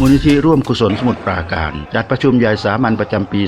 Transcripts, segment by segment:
มูลนิธิร่วมกุศลสมุทรปราการ จัดประชุมใหญ่สามัญประจำปี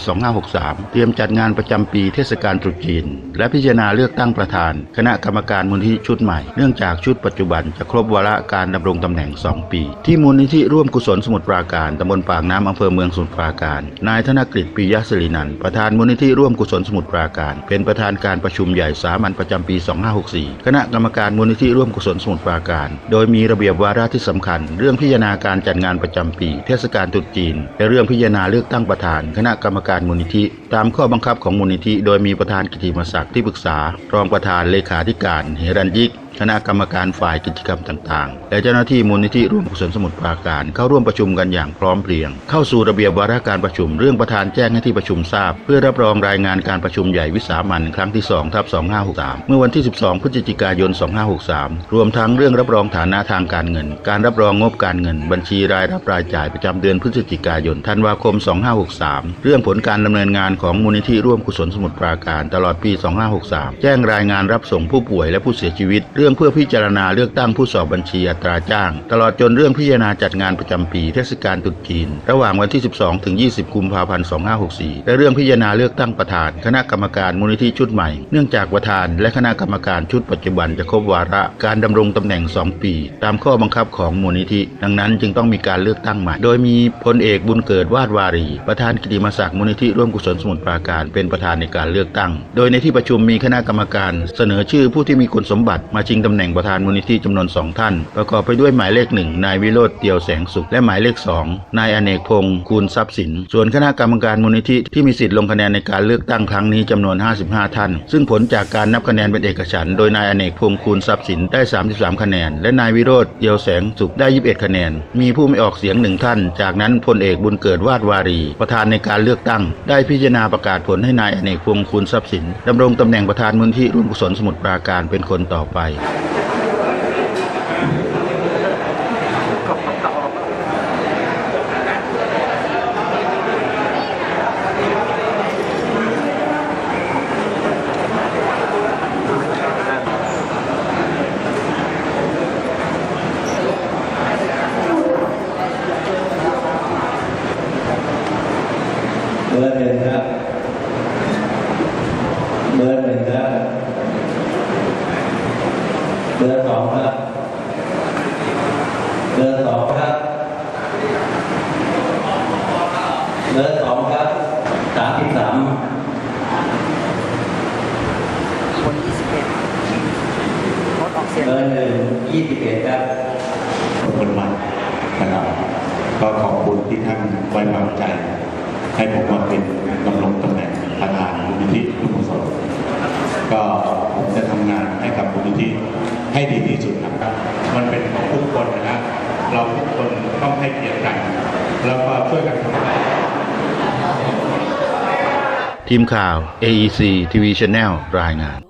2563 เตรียมจัดงานประจำปีเทศกาลตรุษจีน และพิจารณาเลือกตั้งประธาน คณะกรรมการมูลนิธิชุดใหม่ เนื่องจากชุดปัจจุบันจะครบวาระการดำรงตำแหน่ง 2 ปี ที่มูลนิธิร่วมกุศลสมุทรปราการตำบลปากน้ำอำเภอเมืองสมุทรปราการ นายธนกฤษปิยศิรินันท์ประธานมูลนิธิร่วมกุศลสมุทรปราการ เป็นประธานการประชุมใหญ่สามัญประจำปี 2564 คณะกรรมการมูลนิธิร่วมกุศลสมุทรปราการ โดยมีระเบียบวาระที่สำคัญ เรื่องพิจารณาการจัดงานประจำปี เทศกาลตรุษจีนในเรื่องพิจารณาเลือกตั้งประธาน คณะกรรมการมูลนิธิ ตามข้อบังคับของมูลนิธิ โดยมีประธานกิติมศักดิ์ที่ปรึกษารองประธานเลขาธิการ เฮรันยิก คณะกรรมการฝ่ายกิจกรรมต่างๆ และเจ้าหน้าที่มูลนิธิร่วมกุศลสมุทรปราการเข้าร่วมประชุมกันอย่างพร้อมเพรียง เข้าสู่ระเบียบวาระการประชุม เรื่องประธานแจ้งให้ที่ประชุมทราบ เพื่อรับรองรายงานการประชุมใหญ่วิสามัญครั้งที่2ทับ2563 เมื่อวันที่ 12 พฤศจิกายน 2563 รวมทั้งเรื่องรับรองฐานะทางการเงิน การรับรองงบการเงิน บัญชีรายรับรายจ่ายประจำเดือนพฤศจิกายนธันวาคม 2563 เรื่องผลการดำเนินงานของมูลนิธิร่วมกุศลสมุทรปราการตลอดปี 2563 แจ้งรายงานรับส่งผู้ป่วยและผู้เสียชีวิตเรื่องเพื่อพิจารณาเลือกตั้งผู้สอบบัญชีอัตราจ้าง ตลอดจนเรื่องพิจารณาจัดงานประจำปีเทศกาลตรุษจีน ระหว่างวันที่ 12 ถึง 20 กุมภาพันธ์ 2564 และเรื่องพิจารณาเลือกตั้งประธาน คณะกรรมการมูลนิธิชุดใหม่ เนื่องจากประธาน และคณะกรรมการชุดปัจจุบันจะครบวาระการดำรงตำแหน่ง 2 ปี ตามข้อบังคับของมูลนิธิ ดังนั้นจึงต้องมีการเลือกตั้งใหม่ โดยมีพลเอกบุญเกิดวาดวารี ประธานกิติมศักดิ์มูลนิธิร่วมกุศลสมุทรปราการเป็นประธานในการเลือกตั้ง โดยในที่ประชุมมีคณะกรรมการ เสนอชื่อผู้ที่มีคุณสมบัติมาชิงตำแหน่งประธานมูลนิธิจำนวนสองท่าน ประกอบไปด้วยหมายเลขหนึ่งนายวิโรธเตียวแสงสุข และหมายเลขสองนายอเนกพงศ์คูณทรัพย์สิน ส่วนคณะกรรมการมูลนิธิที่มีสิทธิ์ลงคะแนนในการเลือกตั้งครั้งนี้จำนวน 55 ท่าน ซึ่งผลจากการนับคะแนนเป็นเอกฉันท์โดยนายอเนกพงศ์คูณทรัพย์สินได้ 33 คะแนน และนายวิโรธเตียวแสงสุขได้ 21 คะแนน มีผู้ไม่ออกเสียงหนึ่งท่าน จากนั้นพลเอกบุญเกิดวาดวารี ประธานในการเลือกตั้ง ได้พิจารณาประกาศผลให้นายอเนกพงศ์คูณทรัพย์สินดำรงตำแหน่งประธานมูลนิธิร่วมกุศลสมุทรปราการเป็นคนต่อไปเบอร์หนึ่งครับ เบอร์หนึ่งครับ เบอร์สองครับ เบอร์สองครับเบอร์สองครับสามสิบสามคน21งดออกเสียงเบอร์หนึ่งยี่สิบเอ็ดครับคนใหม่นะครับ ก็ขอบคุณที่ท่านไว้วางใจ ให้ผมมาเป็นดำรงตำแหน่งประธานมูลนิธิทุกกุศลก็ผมจะทำงานให้กับมูลนิธิให้ดีที่สุดนะครับ ต้องให้เกียรติกัน แล้วก็ช่วยกันทำงานทีมข่าว AEC TV Channel รายงาน